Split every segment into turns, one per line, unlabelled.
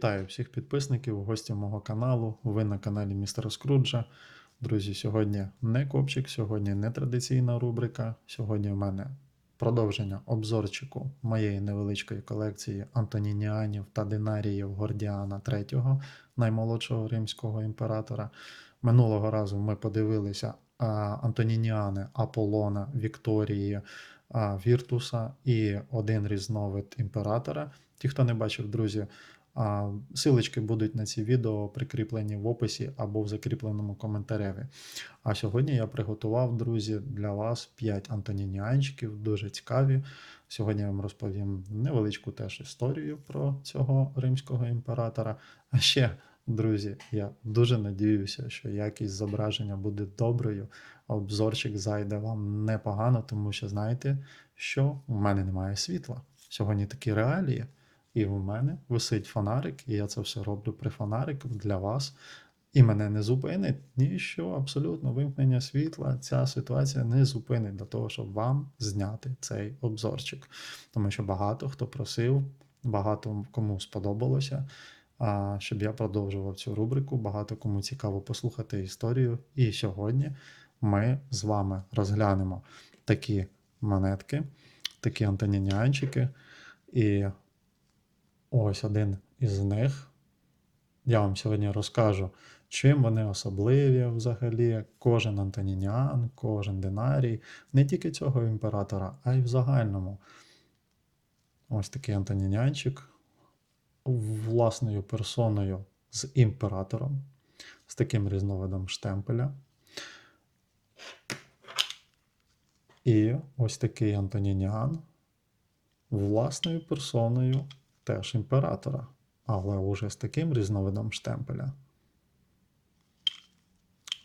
Вітаю всіх підписників, гостів мого каналу. Ви на каналі Містера Скруджа. Друзі, сьогодні не копчик, сьогодні не традиційна рубрика. Сьогодні в мене продовження обзорчику моєї невеличкої колекції Антонініанів та динаріїв Гордіана III, наймолодшого римського імператора. Минулого разу ми подивилися Антонініани Аполлона, Вікторії, Віртуса і один різновид імператора. Ті, хто не бачив, друзі, Силочки будуть на ці відео прикріплені в описі або в закріпленому коментареві. А сьогодні я приготував, друзі, для вас 5 антонініанчиків, дуже цікаві. Сьогодні я вам розповім невеличку теж історію про цього римського імператора. А ще, друзі, я дуже надіюся, що якість зображення буде доброю. Обзорчик зайде вам непогано, тому що знаєте, що в мене немає світла. Сьогодні такі реалії. І в мене висить фонарик, і я це все роблю при фонарику для вас. І мене не зупинить ніщо, абсолютно вимкнення світла. Ця ситуація не зупинить для того, щоб вам зняти цей обзорчик. Тому що багато хто просив, багато кому сподобалося, щоб я продовжував цю рубрику. Багато кому цікаво послухати історію. І сьогодні ми з вами розглянемо такі монетки, такі антонінянчики. І Ось один із них. Я вам сьогодні розкажу, чим вони особливі взагалі, кожен антонініан, кожен динарій, не тільки цього імператора, а й в загальному. Ось такий антонінянчик власною персоною з імператором, з таким різновидом штемпеля. І ось такий антонініан власною персоною теж імператора, але уже з таким різновидом штемпеля.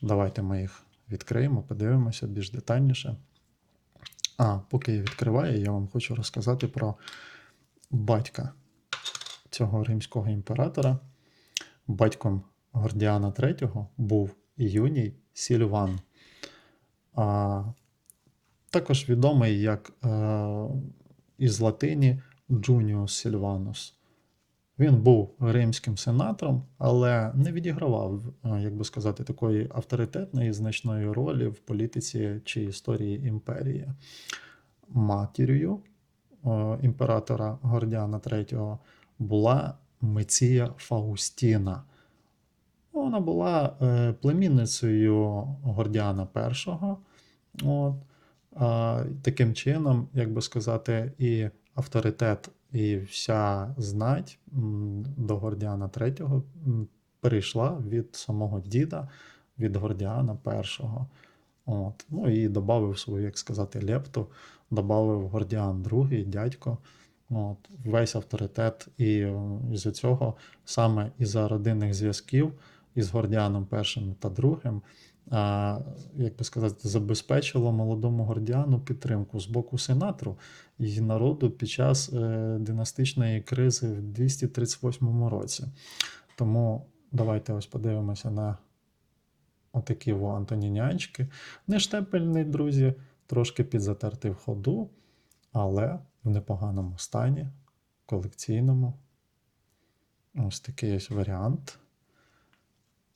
Давайте ми їх відкриємо, подивимося більш детальніше. А, поки я відкриваю, я вам хочу розказати про батька цього римського імператора. Батьком Гордіана III був Юній Сільван. А, Також відомий як е, із латині Джуніус Сільванус. Він був римським сенатором, але не відігравав, е, як би сказати, такої авторитетної значної ролі в політиці чи історії імперії. Матір'ю е, імператора Гордіана III була Меція Фаустіна. Вона була е, племінницею Гордіана І. От. Таким чином, як би сказати, і авторитет і вся знать до Гордіана III перейшла від самого діда, від Гордіана І. От. Ну і додав свою, як сказати, лепту, додав Гордіан II, дядько. От. Весь авторитет, і з цього саме із-за родинних зв'язків із Гордіаном І та другим як би сказати, забезпечило молодому гордіану підтримку з боку сенатору і народу під час е, династичної кризи в 238 році. Тому давайте ось подивимося на отакі антонінянчики. Не штепельний, друзі, трошки підзатертий в ходу, але в непоганому стані, колекційному. Ось такий ось варіант.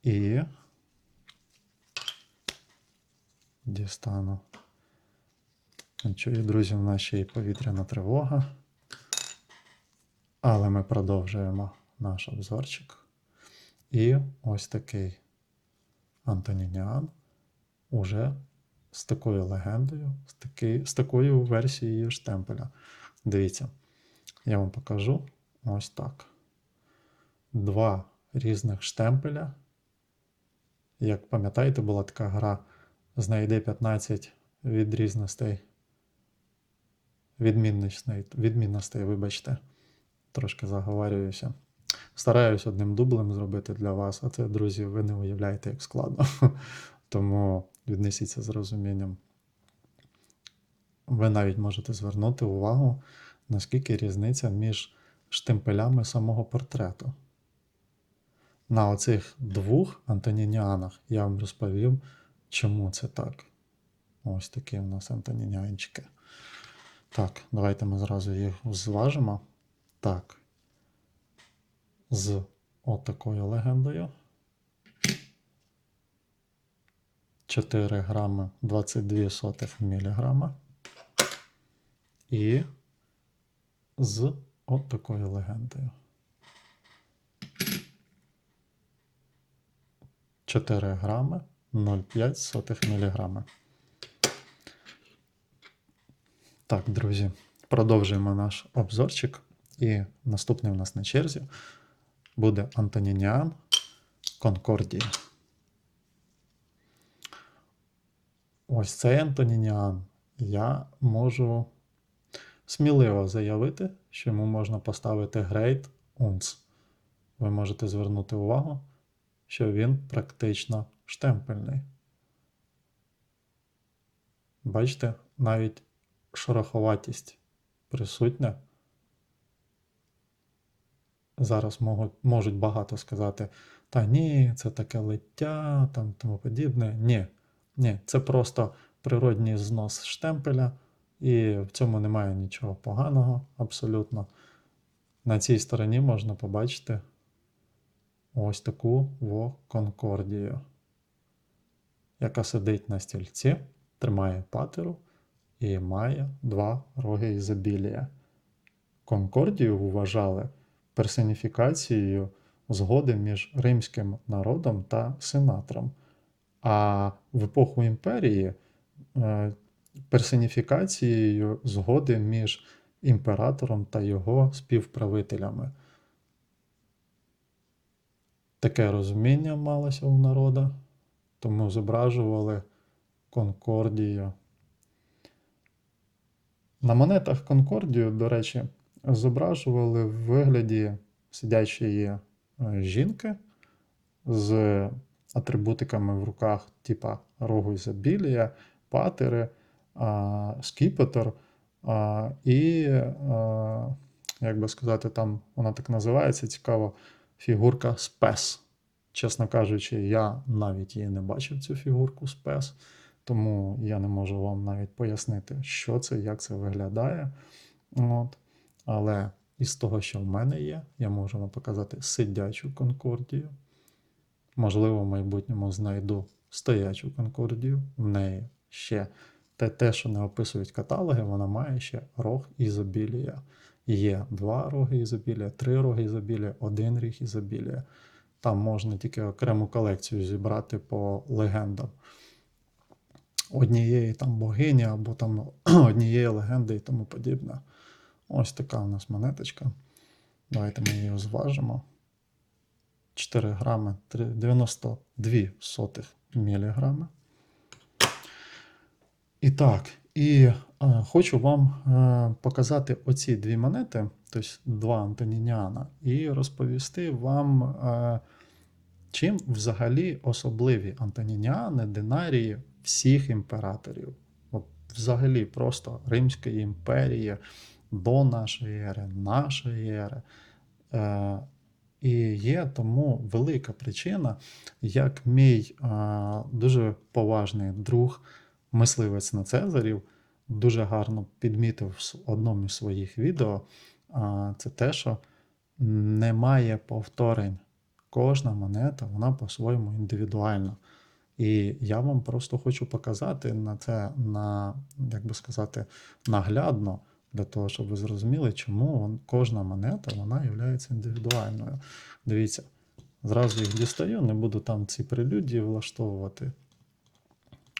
І дістану. Чую, друзі, в нас ще й повітряна тривога. Але ми продовжуємо наш обзорчик. І ось такий Антонініан уже з такою легендою, з, таки, з такою версією штемпеля. Дивіться, я вам покажу ось так. Два різних штемпеля. Як пам'ятаєте, була така гра знайди 15 відрізностей, відмінностей, відмінностей, вибачте, трошки заговарююся. Стараюсь одним дублем зробити для вас, а це, друзі, ви не уявляєте, як складно. Тому віднесіться з розумінням. Ви навіть можете звернути увагу, наскільки різниця між штемпелями самого портрету. На оцих двох антонініанах я вам розповів, Чому це так? Ось такі у нас антонінянчики. Так, давайте ми зразу їх зважимо. Так. з отакою легендою. 4 грами 22 сотих міліграма. І з отакою легендою. 4 грами 0,5 сотих міліграма. Так, друзі, продовжуємо наш обзорчик. І наступний у нас на черзі буде Антонініан Конкордія. Ось цей Антонініан я можу сміливо заявити, що йому можна поставити Great Unz. Ви можете звернути увагу, що він практично штемпельний. Бачите, навіть шероховатість присутня. Зараз можуть багато сказати, та ні, це таке лиття, там тому подібне. Ні, ні, це просто природній знос штемпеля, і в цьому немає нічого поганого абсолютно. На цій стороні можна побачити ось таку во конкордію, яка сидить на стільці, тримає патеру і має два роги ізобілія. Конкордію вважали персоніфікацією згоди між римським народом та сенатором. А в епоху імперії е, персоніфікацією згоди між імператором та його співправителями. Таке розуміння малося у народу, тому зображували Конкордію. На монетах Конкордію, до речі, зображували в вигляді сидячої е, жінки з атрибутиками в руках, типа рогу ізобілія, патери, скіпетр а, і, а, як би сказати, там вона так називається цікаво, фігурка спес. Чесно кажучи, я навіть її не бачив, цю фігурку спес, тому я не можу вам навіть пояснити, що це, як це виглядає. От. Але із того, що в мене є, я можу вам показати сидячу конкордію. Можливо, в майбутньому знайду стоячу конкордію. В неї ще те, те, що не описують каталоги, вона має ще рог ізобілія. Є два роги ізобілія, три роги ізобілія, один ріг ізобілія. Там можна тільки окрему колекцію зібрати по легендам. Однієї там богині або там однієї легенди і тому подібне. Ось така у нас монеточка. Давайте ми її зважимо. 4 грами 92 сотих міліграми. І так, і хочу вам е, показати оці дві монети, тобто два Антонініана, і розповісти вам, е, чим взагалі особливі Антонініани, динарії всіх імператорів. Взагалі, просто Римської імперії до нашої ери, нашої ери. Е, і є тому велика причина, як мій дуже поважний друг, мисливець на Цезарів, дуже гарно підмітив в одному із своїх відео. Це те, що немає повторень. Кожна монета, вона по-своєму індивідуальна. І я вам просто хочу показати на це на, як би сказати, наглядно, для того, щоб ви зрозуміли, чому кожна монета вона є індивідуальною. Дивіться, зразу їх дістаю, не буду там ці прелюдії влаштовувати.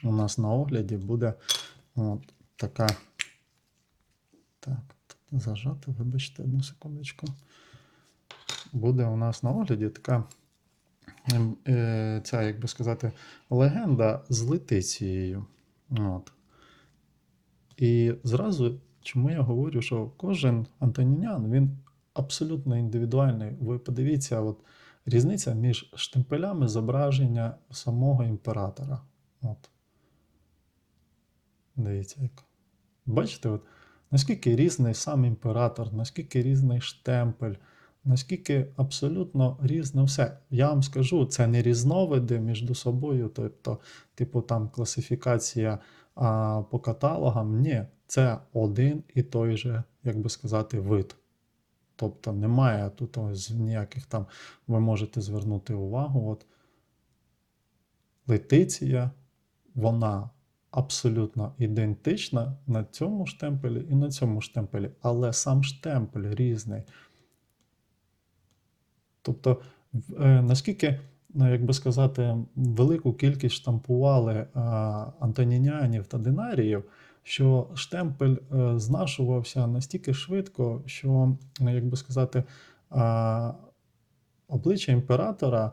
У нас на огляді буде от така. Так, зажати, вибачте, одну секундочку. Буде у нас на огляді така, ем, е, ця, як би сказати, легенда з летицією. От. І зразу, чому я говорю, що кожен антонінян, він абсолютно індивідуальний. Ви подивіться, от різниця між штемпелями зображення самого імператора. От. Дивіться, як. Бачите, от, наскільки різний сам імператор, наскільки різний штемпель, наскільки абсолютно різне все. Я вам скажу, це не різновиди між собою, тобто, типу, там класифікація а, по каталогам. Ні, це один і той же, як би сказати, вид. Тобто немає тут ось ніяких там, ви можете звернути увагу. От Летиція, вона абсолютно ідентична на цьому штемпелі і на цьому штемпелі, але сам штемпель різний. Тобто, е, наскільки, ну, як би сказати, велику кількість штампували а, антонінянів та динаріїв, що штемпель е, знашувався настільки швидко, що, як би сказати, обличчя імператора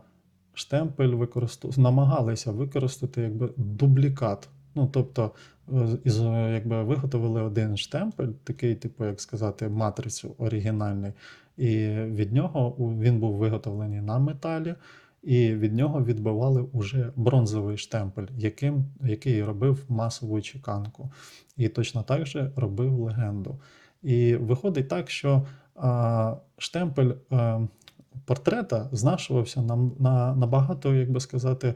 штемпель використов... намагалися використати якби дублікат. Ну, тобто, е, е, якби виготовили один штемпель, такий, типу, як сказати, матрицю оригінальний, і від нього він був виготовлений на металі, і від нього відбивали уже бронзовий штемпель, яким, який робив масову чеканку. І точно так же робив легенду. І виходить так, що а, штемпель а, портрета знашувався на, на, набагато, як би сказати,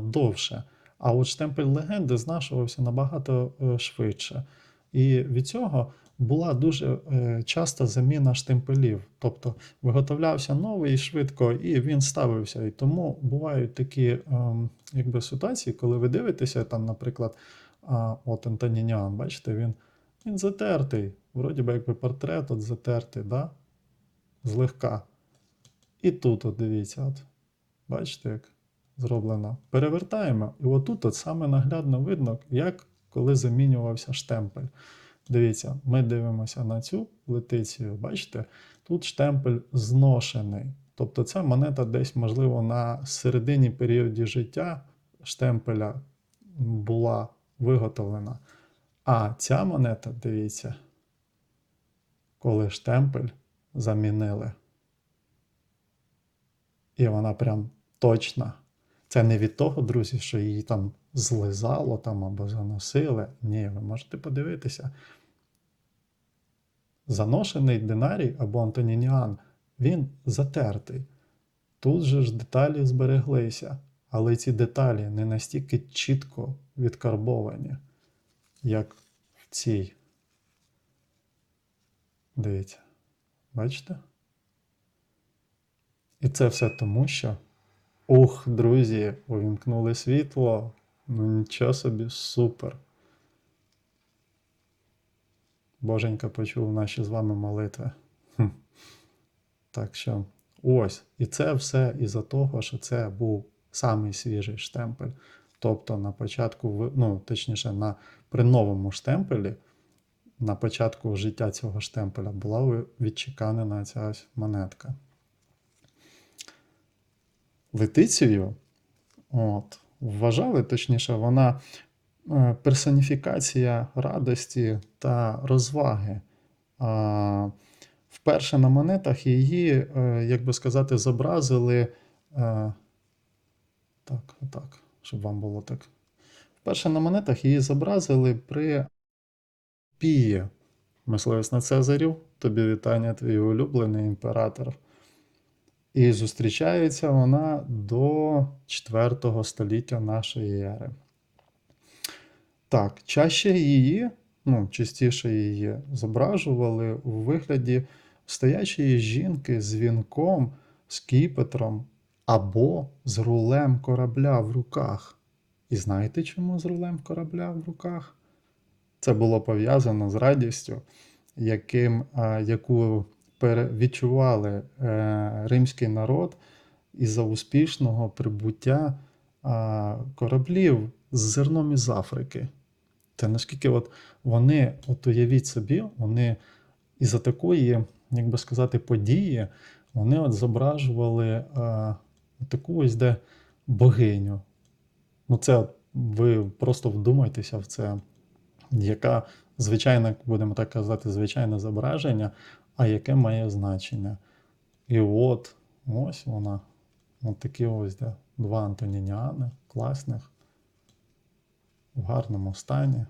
довше. А от штемпель легенди знашувався набагато е, швидше. І від цього була дуже е, часта заміна штемпелів. Тобто виготовлявся новий швидко, і він ставився. І тому бувають такі ем, якби, ситуації, коли ви дивитеся, там, наприклад, от Антонінян, бачите, він, він затертий. Вроді би, якби портрет от затертий, да? злегка. І тут, от дивіться, от, бачите, як зроблено. Перевертаємо, і отут от саме наглядно видно, як коли замінювався штемпель. Дивіться, ми дивимося на цю летицію, бачите, тут штемпель зношений. Тобто ця монета десь, можливо, на середині періоді життя штемпеля була виготовлена. А ця монета, дивіться, коли штемпель замінили. І вона прям точна. Це не від того, друзі, що її там злизало там або заносили. Ні, ви можете подивитися. Заношений динарій або антонініан, він затертий. Тут же ж деталі збереглися, але ці деталі не настільки чітко відкарбовані, як в цій. Дивіться, бачите? І це все тому, що. Ух, друзі, увімкнули світло. Ну нічого собі, супер. Боженька почув наші з вами молитви. Хм. Так що, ось. І це все із-за того, що це був самий свіжий штемпель. Тобто на початку, ну, точніше, на, при новому штемпелі, на початку життя цього штемпеля була відчеканена ця монетка. Летицію, от, вважали, точніше, вона е, персоніфікація радості та розваги. А, Вперше на монетах її, е, як би сказати, зобразили. е, Так, так, щоб вам було так. Вперше на монетах її зобразили при пії. Мисливець на Цезарів, тобі вітання, твій улюблений імператор. І зустрічається вона до 4 століття нашої ери. Так, чаще її, ну, частіше її зображували у вигляді стоячої жінки з вінком, з кіпетром або з рулем корабля в руках. І знаєте, чому з рулем корабля в руках? Це було пов'язано з радістю, яким, яку відчували е, римський народ із-за успішного прибуття кораблів з зерном із Африки. Це наскільки от вони, от уявіть собі, вони із-за такої, як би сказати, події, вони от зображували а, таку ось де богиню. Ну, це ви просто вдумайтеся в це, яка звичайне, будемо так казати, звичайне зображення, а яке має значення. І от ось вона. От такі ось де, два антоніняни, класних, в гарному стані.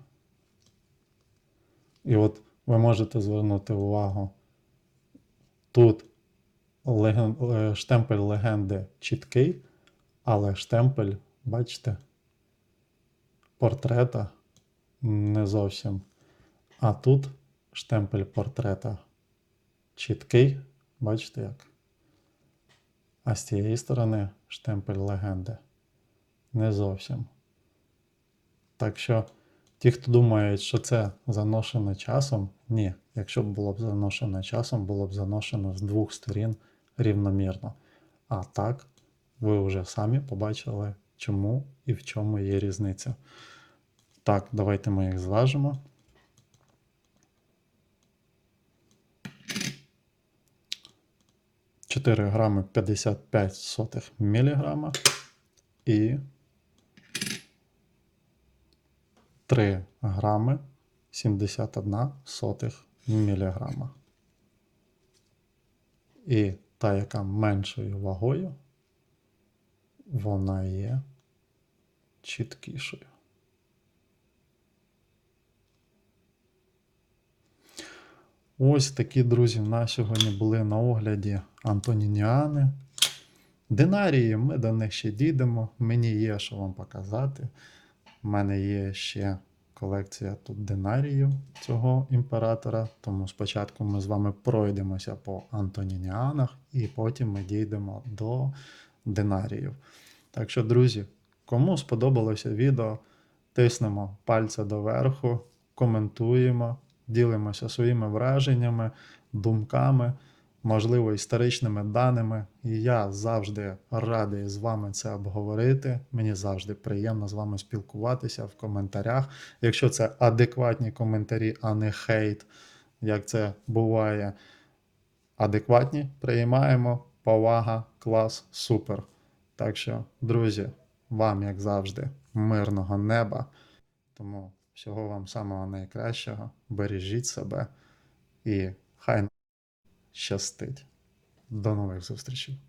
І от ви можете звернути увагу. Тут леген... е, штемпель легенди чіткий, але штемпель, бачите, портрета не зовсім. А тут штемпель портрета чіткий, бачите як. А з цієї сторони штемпель легенди. Не зовсім. Так що, ті, хто думають, що це заношено часом, ні. Якщо б було б заношено часом, було б заношено з двох сторін рівномірно. А так, ви вже самі побачили, чому і в чому є різниця. Так, давайте ми їх зважимо. Чотири грами 55 сотих міліграма і 3 грами 71 сотих міліграма. І та, яка меншою вагою, вона є чіткішою. Ось такі, друзі, в нас сьогодні були на огляді Антонініани. Динарії, ми до них ще дійдемо. Мені є що вам показати. У мене є ще колекція тут динаріїв цього імператора. Тому спочатку ми з вами пройдемося по Антонініанах, і потім ми дійдемо до динаріїв. Так що, друзі, кому сподобалося відео, тиснемо пальця доверху, коментуємо, ділимося своїми враженнями, думками, можливо, історичними даними. І я завжди радий з вами це обговорити. Мені завжди приємно з вами спілкуватися в коментарях. Якщо це адекватні коментарі, а не хейт, як це буває. Адекватні приймаємо. Повага, клас, супер. Так що, друзі, вам, як завжди, мирного неба. Тому всього вам самого найкращого. Бережіть себе і хай щастить. До нових зустрічей.